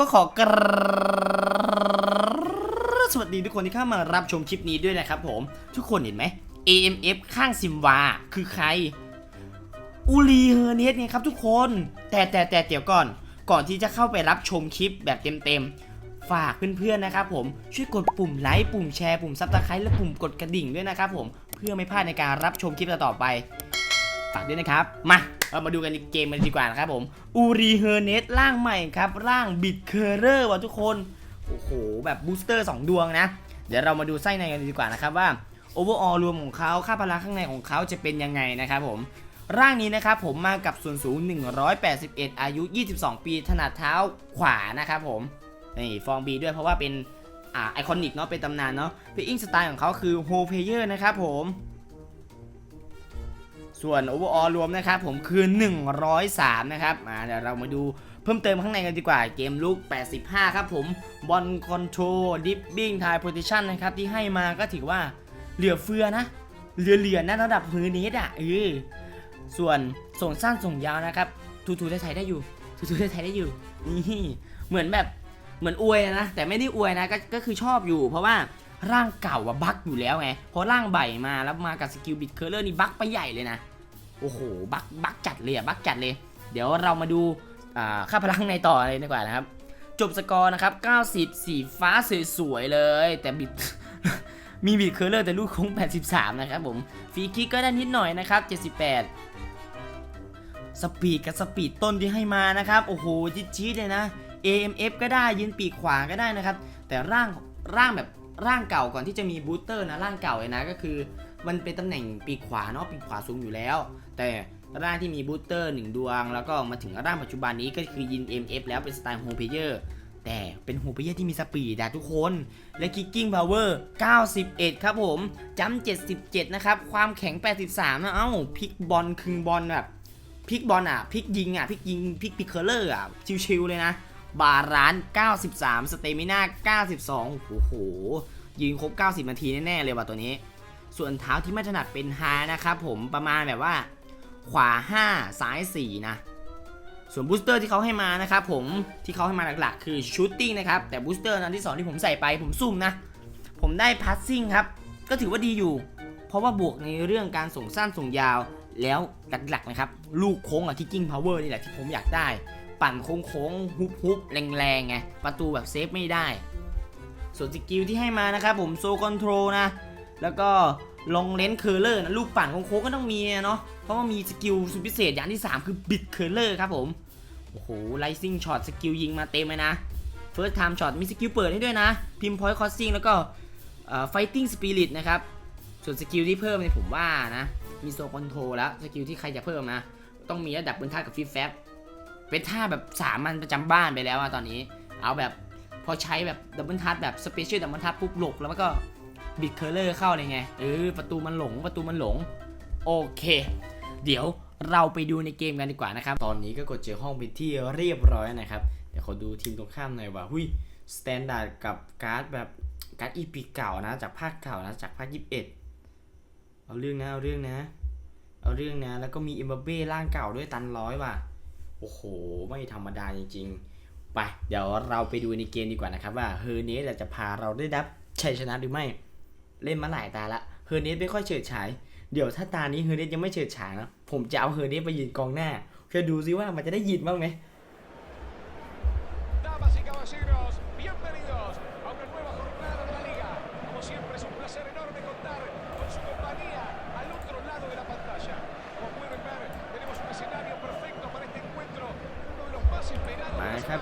ก็ขอกรสวัสดีทุกคนที่เข้ามารับชมคลิปนี้ด้วยนะครับผม ทุกคนเห็นไหม AMF ข้างซิมวา คือใคร อูรีเฮอร์เนสไงครับทุกคน แต่แต่แต่เดี๋ยวก่อน ก่อนที่จะเข้าไปรับชมคลิปแบบเต็มๆ ฝากเพื่อนๆนะครับผม ช่วยกดปุ่มไลค์ ปุ่มแชร์ ปุ่มซับสไครต์และปุ่มกดกระดิ่งด้วยนะครับผม เพื่อไม่พลาดในการรับชมคลิปต่อไป ฝากด้วยนะครับ มาเรามาดูกันในเกมกันดีกว่านะครับผมอูรีเฮอร์เนสร่างใหม่ครับร่างบิดเคอร์เรอร์ว่ะทุกคน โอ้โห แบบบูสเตอร์ 2 ดวงนะ เดี๋ยวเรามาดูไส้ในกันดีกว่านะครับว่าโอเวอร์ออรวมของเขาค่าพลังข้างในของเขาจะเป็นยังไงนะครับผมร่างนี้นะครับผมมากับส่วนสูง 181 อายุ 22 ปีถนัดเท้าขวานะครับผมนี่ฟองบีด้วยเพราะว่าเป็นอ่าไอคอนิกเนาะเป็นตำนานเนาะเพลงสไตล์ของเขาคือโฮเพเยอร์นะครับผม ส่วนโอเวอร์ออรวมนะครับผมคือ 103 นะครับมาเดี๋ยวเรามาดูเพิ่มเติมข้างในกันดีกว่าเกมลุก 85 ครับผมบอลคอนโทรลดิฟบิ้งทายโพซิชันนะครับที่ให้มาก็ถือว่าเหลือเฟือนะ เหลือเหลือนะระดับฮือเนสอะเออส่วนส่งสั้นส่งยาวนะครับทูทูได้ใช้ได้อยู่ทูทูได้ใช้ได้อยู่นี่เหมือนแบบเหมือนอวยนะแต่ไม่ได้อวยนะก็ก็คือชอบอยู่เพราะว่า ร่างเก่าอะบั๊กอยู่แล้วไงเพราะร่างใบมาแล้วมากับสกิลบิดเคอร์เลอร์นี่บั๊กไปใหญ่เลยนะโอ้โหบักบักจัดเลยอะบักจัดเลย เดี๋ยวเรามาดูค่าพลังในต่อเลยดีกว่านะครับ จบสกอร์นะครับ 90 สีฟ้าสวยๆเลย แต่บิดมีบิดเคอร์เลอร์แต่ลูกคง 83 นะครับผมฟรีคิกก็ได้นิดหน่อยนะครับ 78 สปีดกับสปีดต้นที่ให้มานะครับ โอ้โหจี๊ดๆเลยนะ AMF ก็ได้ยืนปีกขวาก็ได้นะครับ แต่ร่างร่างแบบ ร่างเก่าก่อนที่จะมีบูสเตอร์นะร่างเก่าเลยนะก็คือ มันเป็นตำแหน่งปีกขวาเนาะปีกขวาสูงอยู่แล้ว แต่ร่างที่มีบูสเตอร์หนึ่งดวง แล้วก็มาถึงร่างปัจจุบันนี้ก็คือยิน MF แล้วเป็นสไตล์โฮเพเยอร์แต่เป็นโฮเพเยอร์ที่มีสปีดอะทุกคน และคิกกิ้งพาวเวอร์91 ครับผมจัม77 นะครับ ความแข็ง 83 นะเอ้าพลิกบอลคึงบอลแบบพลิกบอลอะพลิกยิงอะพลิกยิงพลิกพิกเคอร์เลอร์อะชิวๆเลยนะ บาร้าน 93 สเตมิน่า 92 โอ้โห ยืนครบ 90 นาทีแน่ ๆ เลยว่ะตัวนี้ ส่วนเท้าที่ไม่ถนัดเป็นฮานะครับผมประมาณแบบว่า ขวา 5 ซ้าย 4 นะ ส่วนบูสเตอร์ที่เขาให้มานะครับผมที่เขาให้มาหลักๆ คือชูตติ้งนะครับ แต่บูสเตอร์นั้นที่ 2 ที่ผมใส่ไปผมซุ่มนะ ผมได้พัสซิ่งครับ ก็ถือว่าดีอยู่ เพราะว่าบวกในเรื่องการส่งสั้นส่งยาวแล้วหลักๆนะครับ ลูกโค้งกับคิกกิ้งพาวเวอร์นี่แหละที่ผมอยากได้ ปั่นโค้งๆ ฮุบๆแรงๆไง ประตูแบบเซฟไม่ได้ ส่วนสกิลที่ให้มานะครับผมโซคอนโทรนะ แล้วก็ลงเลนเคอร์เลอร์นะลูกปั่นโค้งๆก็ต้องมีเนาะ เพราะว่ามีสกิลสุดพิเศษอย่างที่ 3 คือบิดเคอร์เลอร์ครับผม โอ้โหไลซิ่งช็อตสกิลยิงมาเต็มเลยนะเฟิร์สไทม์ช็อตมีสกิลเปิดให้ด้วยนะ พิมพ์พอยต์คอสซิ่งแล้วก็ไฟติ้งสปิริตนะครับ ส่วนสกิลที่เพิ่มเนี่ยผมว่านะ มีโซคอนโทรแล้ว สกิลที่ใครจะเพิ่มนะ ต้องมีระดับบนท่ากับฟิฟแฟบ เป็นท่าแบบสามัญประจำบ้านไปแล้วอะตอนนี้ เอาแบบพอใช้แบบดับเบิลทัชแบบสเปเชียลดับเบิลทัชปุ๊บหลบแล้วมันก็บิดเคอร์เลอร์เข้าเลยไงเออประตูมันหลงประตูมันหลง โอเค เดี๋ยวเราไปดูในเกมกันดีกว่านะครับ ตอนนี้ก็กดเจอห้องเป็นที่เรียบร้อยนะครับ เดี๋ยวขอดูทีมตรงข้ามหน่อยว่า หุยสแตนดาร์ดกับการ์ดแบบการ์ดอีพีเก่านะ จากภาคเก่านะจากภาค21เอาเรื่องนะเอาเรื่องนะ เอาเรื่องนะ แล้วก็มีเอ็มบัเบ้ร่างเก่าด้วยตันร้อยว่ะ โอ้โห ไม่ธรรมดาจริงๆ ไป เดี๋ยวเราไปดูในเกมดีกว่านะครับ ว่าเฮอร์เนสจะพาเราได้รับชัยชนะหรือไม่ เล่นมาหลายตาละเฮอร์เนสไม่ค่อยเฉิดฉาย เดี๋ยวถ้าตานี้เฮอร์เนสยังไม่เฉิดฉายนะ ผมจะเอาเฮอร์เนสไปยืนกองหน้าเพื่อดูซิว่ามันจะได้ยินบ้างไหม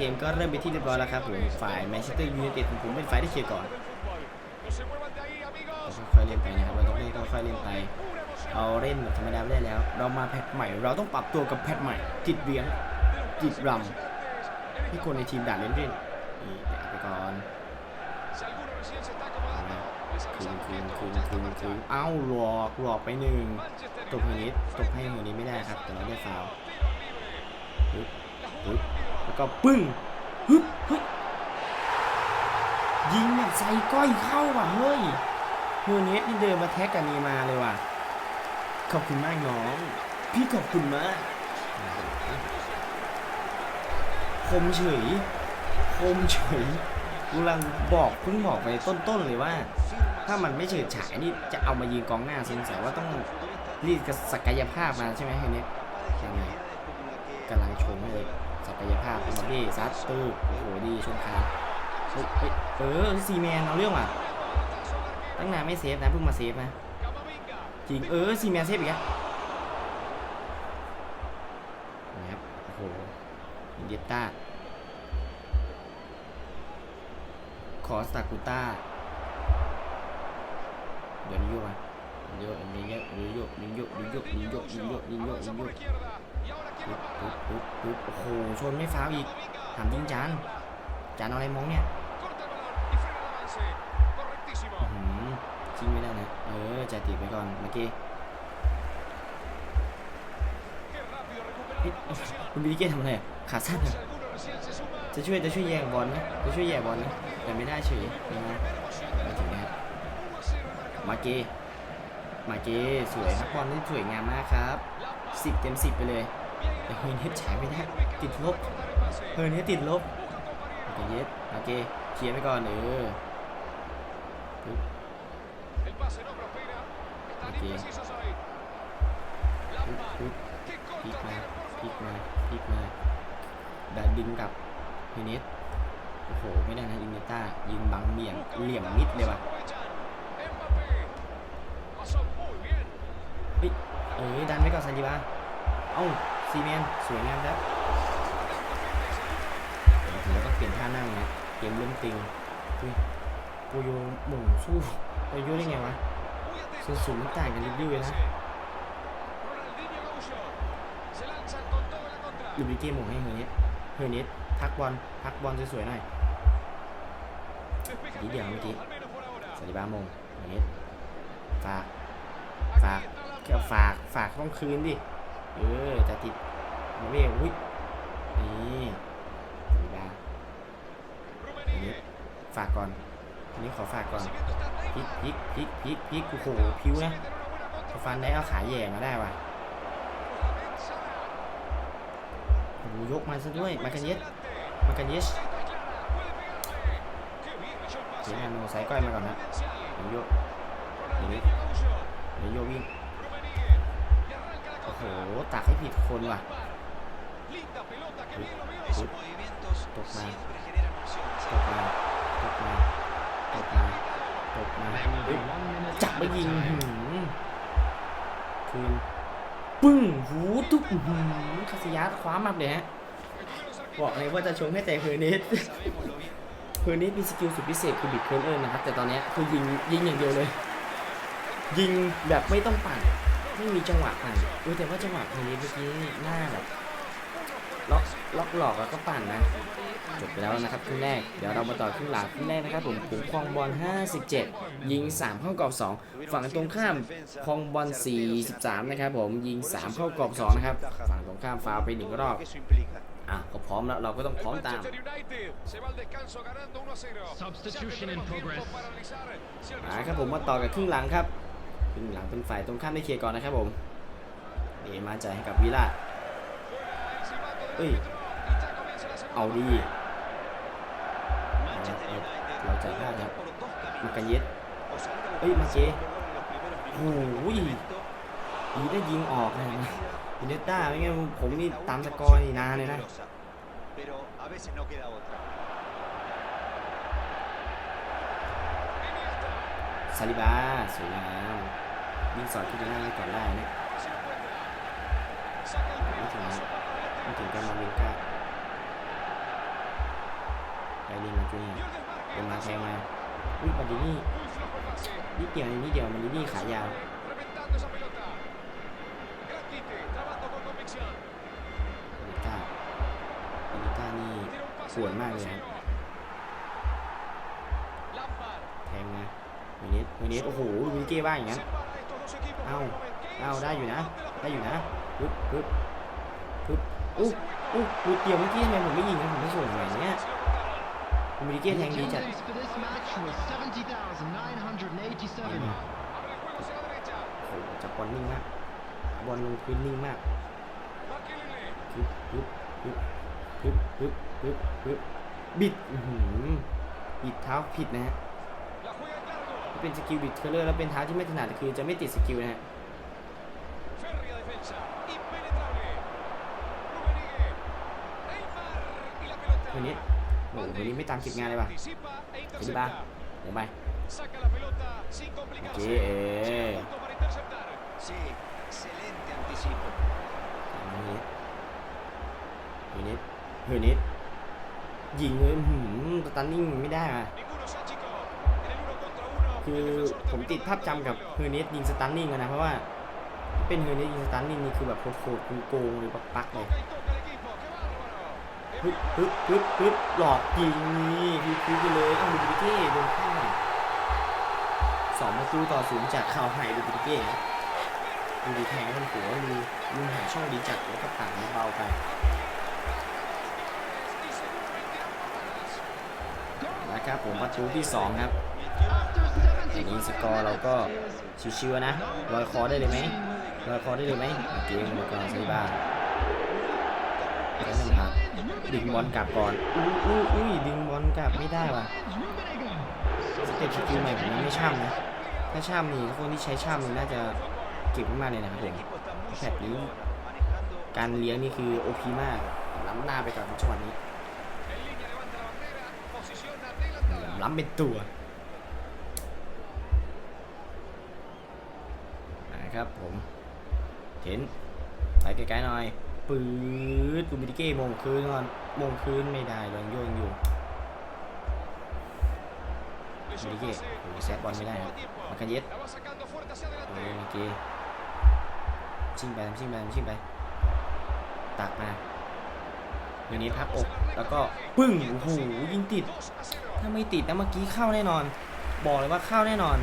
เกมก็เริ่มไปที่เรียบร้อยแล้วครับผมฝ่ายแมนเชสเตอร์ยูไนเต็ดผมเป็นฝ่ายที่เคลียร์ก่อนค่อยๆเล่นไปนะครับเราต้องเล่นค่อยๆเล่นไปเอาเล่นแบบธรรมดาไม่ได้แล้ว เรามาแพทใหม่ เราต้องปรับตัวกับแพทใหม่จิตเวียง de los Deep más Ram. emocionantes en ที่คนในทีมด่าเล่นเล่นนี่แตะไปก่อนคืนคืนคืนคืนคืนเอ้าหลอกหลอกไปหนึ่งตบเฮอนิสตบให้เฮอนิสไม่ได้ครับ แต่เราได้ฟาวปึ๊บปึ๊บ แล้วก็ปึ้งฮึบเฮ้ยยิงแบบใส่ก้อยเข้าว่ะเฮ้ยเฮอร์นิสนี่เดินมาแท็กกับนีมาเลยว่ะ ขอบคุณมากน้อง พี่ขอบคุณมากคมเฉยคมเฉยกูกำลังบอกเพิ่งบอกไปต้นๆเลยว่า ถ้ามันไม่เฉิดฉายนี่จะเอามายืนกองหน้าสงสัยว่าต้องรีดศักยภาพมาใช่ไหมทีนี้ยังไงกำลังชมเลย ศักยภาพเอ็มบี้ซัดตื้โอ้โหดีชนคานเฮ้ยเออซีแมนเอาเรื่องว่ะ ตั้งนานไม่เซฟนะเพิ่งมาเซฟนะจริงเออซีแมนเซฟอีกแล้วนะครับโอ้โหเดียต้าคอสตากูต้าเดี๋ยวนี้โยกมาเดี๋ยวนี้โยกนี้โยกนี้โยกนี้โยกนี้ยกนี้โยกนี้ยก Avanza นี้ย por ก izquierda. Y ahora quiere ปึ๊บ ปึ๊บปึ๊บปึ๊บโอ้โหชนไม่ฟ้าวอีกถามจริงจานจานอะไรมองเนี่ยอ๋อหือทิ้งไม่ได้นะ เออจ่ายติดไปก่อนเมื่อกี้ Qué rápido เฮ้ย recuperar la posesión. คุณบีเก้ทำอะไรขาสั้น Si อจะช่วยจะช่วยแย่งบอลนะจะช่วยแย่งบอลนะแต่ไม่ได้เฉยยังไง primera emoción de มาถึงนะมาเกมาเกสวยครับบอลนี่สวยงามมากครับสิบเต็มสิบไปเลย แต่เฮ้ยเน็ตฉายไม่ได้ติดลบเฮ้ยเน็ตติดลบ Busca มา compañero. เกเย็ดมาเกเคลียร์ไปก่อนเออ El pase no prospera. Están Aquí. imprecisos ahí. ปึ๊บ Lampard. ปึ๊บ Qué พลิกมาพลิกมาพลิกมาดันดึงกับเฮเนสโอ้โห ไม่ได้นะอินเนต้ายิงบังเบี่ยงเหลี่ยม ventaja, มิดเลยว่ะเฮ้ยเอ้ยดันไว้ก่อนซาลิบาเอ้า ซีเมนสวยงามครับแล้วก็เปลี่ยนท่านั่งนะเกมเริ่มติงปูโยหมุนสู้ไปยุ่ได้ไงวะสูสูงต่างกันยิบยิ้วเลยนะหรือมีเกมหมุนให้เฮอร์เนสเฮอร์เนสพักบอลพักบอลสวยๆหน่อยนิดเดียวเมื่อกี้สวัสดีบ้ามงเฮอร์เนสฝากฝากแค่ฝากฝากต้องคืนดิ เออจะติดมาเวอุ้ยนี่สีดาอันนี้ฝากก่อนอันนี้ขอฝากก่อนพิกยิกยิกยิกพิกโอ้โหพิ้วนะฟันได้เอาขาแย่มาได้ว่ะโอ้ยกมาซะด้วยมากันเยสมากันเยสเสียงานโนไซก้อยมาก่อนนะเยวโยกยวโยวิ่ง โหตักให้ผิดคนว่ะ Lampard. Linda pelota, que bien lo vio. Esos movimientos Tocma. siempre generan opción. ตกมาตกมาตกมาตกมาจับไปยิงคืนปึ้งหูทุกหืมคาสิยัสคว้ามับเลยฮะบอกเลยว่าจะชงให้แต่เฮอร์เนส Sabemos lo bien เฮอร์เนสมีสกิลสุดพิเศษคือบิดเคิร์นเอิร์นะครับแต่ตอนเนี้ยคือยิงยิงอย่างเดียวเลย ยิงแบบไม่ต้องปั่น ไม่มีจังหวะปั่นเออแต่ว่าจังหวะเฮอร์เนสเมื่อกี้นี่หน้าแบบล็อกล็อกหลอกแล้วก็ปั่นนะจบไปแล้วนะครับครึ่งแรกเดี๋ยวเรามาต่อครึ่งหลังครึ่งแรกนะครับผมผมคลองบอล 57 ยิง 3 เข้ากรอบ 2 ฝั่งตรงข้ามคลองบอล 43 นะครับผมยิง 3 เข้ากรอบ 2 นะครับ ฝั่งตรงข้ามฟาวล์ไปหนึ่งรอบ que eso implica. อะก็พร้อมแล้วเราก็ต้องพร้อม El ตาม Manchester United se va al descanso ganando 1 a 0. Substitution Ya in tendremos tiempo progress. para analizar si el อ่า resultado ครับผมมาต่อกับครึ่งหลังครับครึ่ึ่งหลังเป็นฝ่ายตรงข้ามได้เคลียร์ก่อนนะครับผมนี่มาใจให้กับวิลาเอ้ยเอาดีเราใจ่ายพลาดครับมากาเยสเอ้ยมาเจโอ้ยยิงได้ยิงออกนะอินเดต้าไม่งั้นผมนี่ตามสกอร์นีนานเลยนะซาลิบาสวยงาม ยิงสอดขึ้นไปหน้าไว้ก่อนได้นะ Saca el primer Última. paso para ไม่ถึงการมาเวนก้าไปลินมาจูเนียเป็นมาแทงมาอุ้ยบันดินี่นิดเดียวนิดเดียวมันดินี่ขายาวเวนเนต้าอินเนต้านี่สวยมากเลยนะแทงมาเวเนสเวเนสโอ้โหดูวิเก้บ้างอย่างนั้น Separa a estos dos equipos Au. por el momento. ¿Qué อ้าว hizo? ได้อยู่นะ ¿Dónde la ได้อยู่ pelota? นะปึ๊บปึ๊บปึ๊บอู้อู้อู้เดียวเมื่อกี้ทำไมผมไม่ยิงนะผมไม่ส่งแบบเนี้ย Se lo cortaron. คุณวิเก้แทงดีจัด Attendance for this match was 70,987. Abre el juego hacia la derecha. โอ้โหจับบอลนิ่งมากบอลลงพื้นนิ่งมาก Makelele. ปึ๊บปึ๊บปึ๊บปึ๊บปึ๊บปึ๊บปึ๊บบิดอื้อหือบิดเท้าผิดนะฮะ เป็นสกิลบิดเทเลอร์แล้วเป็นเท้าที่ไม่ถนัดคือจะไม่ติดสกิลนะฮะ Férrea defensa. Impenetrable. Rummenigge. Neymar. Y la pelota. วันนี้โอ้โหวันนี้ไม่ตามเก็บงานเลยว่ะ Anticipa e เห็นปะ intercepta. ลงไป Saca la pelota sin complicarse. Aquí, eh. Llega a punto para interceptar. Sí, excelente anticipo. เฮนิสเฮนิสเฮนิสยิงเลยอื้อหืมสตันนิ่งไม่ได้อะ คือผมติดภาพจำกับเฮอร์เนสยิงสตันนิ่งนะเพราะว่าเป็นเฮอร์เนสยิงสตันนิ่งนี่คือแบบโคตรโกงๆเลยปักๆเลยปึ๊บปึ๊บปึ๊บปึ๊บหลอกยิงนี่คือคือไปเลยเอาดูดิเก้โดนข้างสองประตูต่อศูนย์จากข่าวไฮดูดิเก้นะดูดีแทงมันหัวดูดูหาช่องดีจัดแล้วก็ต่างเบาไปนะครับผมประตูที่สองครับ อันนี้สกอร์เราก็ชิวๆนะลอยคอได้เลยไหมลอยคอได้เลยไหมเกมมันก่อนไซบ้าแล้วมันพักดึงบอลกลับก่อนอุ้ยอุ้ยดึงบอลกลับไม่ได้ว่ะสเต็ปสกิลใหม่ผมไม่ช่ำนะถ้าช่ำนี่คนที่ใช้ช่ำนี่น่าจะเก่งมากๆเลยนะครับผม El equipo está muy Fíjate, superior, ¿no? manejando การเลี้ยงนี่คือโอพีมากล้ำหน้าไปก่อนจังหวะนี้ล้ำเป็นตัว นะครับผมเห็นไปไกลๆหน่อยปื๊ดดูมิติเก้มงคืนก่อนมงคืนไม่ได้ยังโยงอยู่มิติเก้โอ้แซดบอลไม่ได้ครับมาคันเย็ด La va sacando fuerte hacia เออ adelante. เก้ชิงไปชิงไปชิงไปตักมาเดี๋ยวนี้พับอกแล้วก็ปึ้งโอ้โหยิงติดถ้าไม่ติดนะเมื่อกี้เข้าแน่นอน บอกเลยว่าเข้าแน่นอน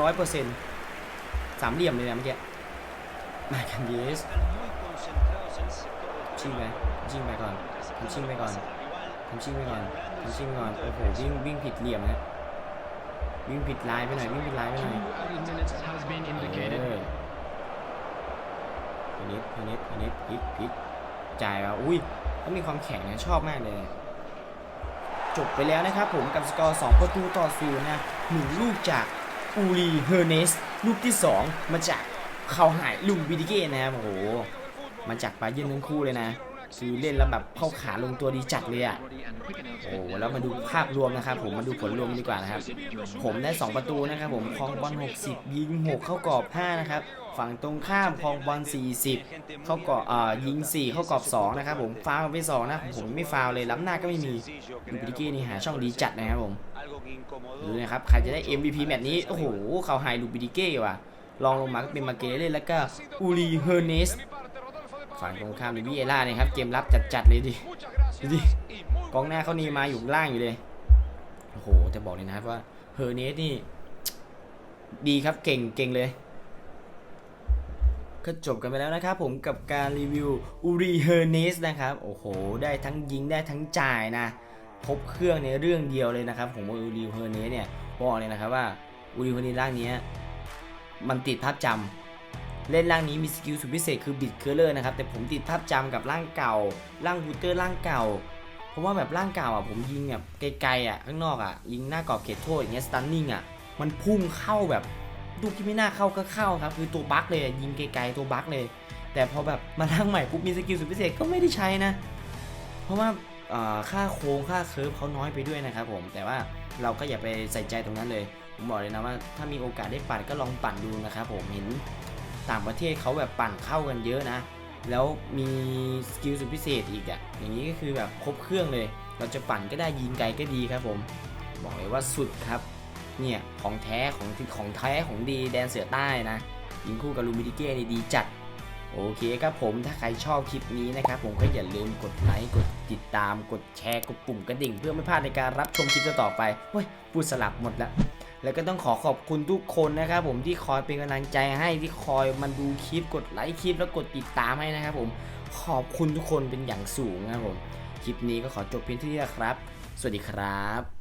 ร้อยเปอร์เซ็นต์ สามเหลี่ยมเลยนะเมื่อกี้มาคันเยสชิงไปชิงไปก่อนทำชิงไปก่อนทำชิงไปก่อนทำชิงไปก่อนโอ้โหวิ่งวิ่งผิดเหลี่ยมนะวิ่งผิดลายไปหน่อยวิ่งผิดลายไปหน่อยเออพินิดพินิดพินิดพลิกพลิกจ่ายมาอุ้ยเขามีความแข็งนะชอบมากเลย จบไปแล้วนะครับผมกับสกอร์2ประตูต่อศูนย์นะหนึ่งลูกจาก อูรีเฮอร์เนสลูกที่ 2 มาจากเขาหายลุงวิดิเก้นะครับโอ้โหมาจากปาเย็นทั้งคู่เลยนะ คือเล่นแล้วแบบเข้าขาลงตัวดีจัดเลยอะโอ้โหแล้วมาดูภาพรวมนะครับ ผมมาดูผลรวมดีกว่านะครับ ผมได้ 2 ประตูนะครับผมคลองบอล60 ยิง 6 เข้ากรอบ 5 นะครับฝั่งตรงข้ามคลองบอล40 เข้ากรอบอ่อยิง 4 เข้ากรอบ 2 นะครับผมฟาวไป2นะผมไม่ฟาวเลยล้ำหน้าก็ไม่มี sencillo ดู crear บิกี้นี่หาช่องดีจัดนะครับผมดูนะครับใครจะได้ MVP แมตช์นี้โอ้โหเขาไฮลูบิดิเก้ว่ะลองลงมาก็เป็นมาเกเล่แล้วก็อูรีเฮอร์เนส ฝั่งตรงข้ามในวิเอล่าเนะครับเกมรับจัดๆเลยดิ Muchas gracias. Di. Y muy กองหน้าเขานี่มาอยู่ล่างอยู่เลยโอ้โหจะบอกเลยนะครับว่าเฮอร์เนสนี่ดีครับเก่งเก่งเลยก็จบกันไปแล้วนะครับผมกับการรีวิวอูรีเฮอร์เนสนะครับโอ้โห ได้ทั้งยิงได้ทั้งจ่ายนะครบเครื่องในเรื่องเดียวเลยนะครับผมว่าอูรีเฮอร์เนสเนี่ยบอกเลยนะครับว่าอูรีเฮอร์เนสร่างนี้มันติดภาพจำ เล่นร่างนี้มีสกิลสุดพิเศษคือบิดเคอร์เลอร์นะครับแต่ผมติดภาพจำกับร่างเก่า ร่างบูเตอร์ร่างเก่า เพราะว่าแบบร่างเก่าอะผมยิงแบบไกลๆอะข้างนอกอะยิงหน้ากรอบเขตโทษอย่างเงี้ยสตันนิ่งอะมันพุ่งเข้าแบบลูกที่ไม่น่าเข้าก็เข้าครับคือตัวบั๊กเลยยิงไกลๆตัวบั๊กเลย แต่พอแบบมาร่างใหม่ปุ๊บมีสกิลสุดพิเศษก็ไม่ได้ใช้นะ เพราะว่าค่าโค้งค่าเคิร์ฟเขาน้อยไปด้วยนะครับผมแต่ว่าเราก็อย่าไปใส่ใจตรงนั้นเลยผมบอกเลยนะว่าถ้ามีโอกาสได้ปั่นก็ลองปั่นดูนะครับผมเห็น ต่างประเทศเขาแบบปั่นเข้ากันเยอะนะ แล้วมีสกิลสุดพิเศษอีกอะ่ะอย่างนี้ก็คือแบบครบเครื่องเลย เราจะปั่นก็ได้ยิงไกลก็ดีครับผม บอกเลยว่าสุดครับ เนี่ยของแท้ของของแท้ของดีแดนเสือใต้นะ ยิงคู่กับลูมิดิเก้นี่ดีจัดโอเคครับผมถ้าใครชอบคลิปนี้นะครับ ผมก็อย่าลืมกดไลค์กดติดตามกดแชร์กดปุ่มกระดิ่ง เพื่อไม่พลาดในการรับชมคลิปต่อไปเฮ้ยพูดสลับหมดแล้ว แล้วก็ต้องขอขอบคุณทุกคนนะครับผมที่คอยเป็นกำลังใจให้ที่คอยมาดูคลิปกดไลค์คลิปแล้วกดติดตามให้นะครับผมขอบคุณทุกคนเป็นอย่างสูงนะครับผมคลิปนี้ก็ขอจบเพียงเท่านี้นะครับ สวัสดีครับ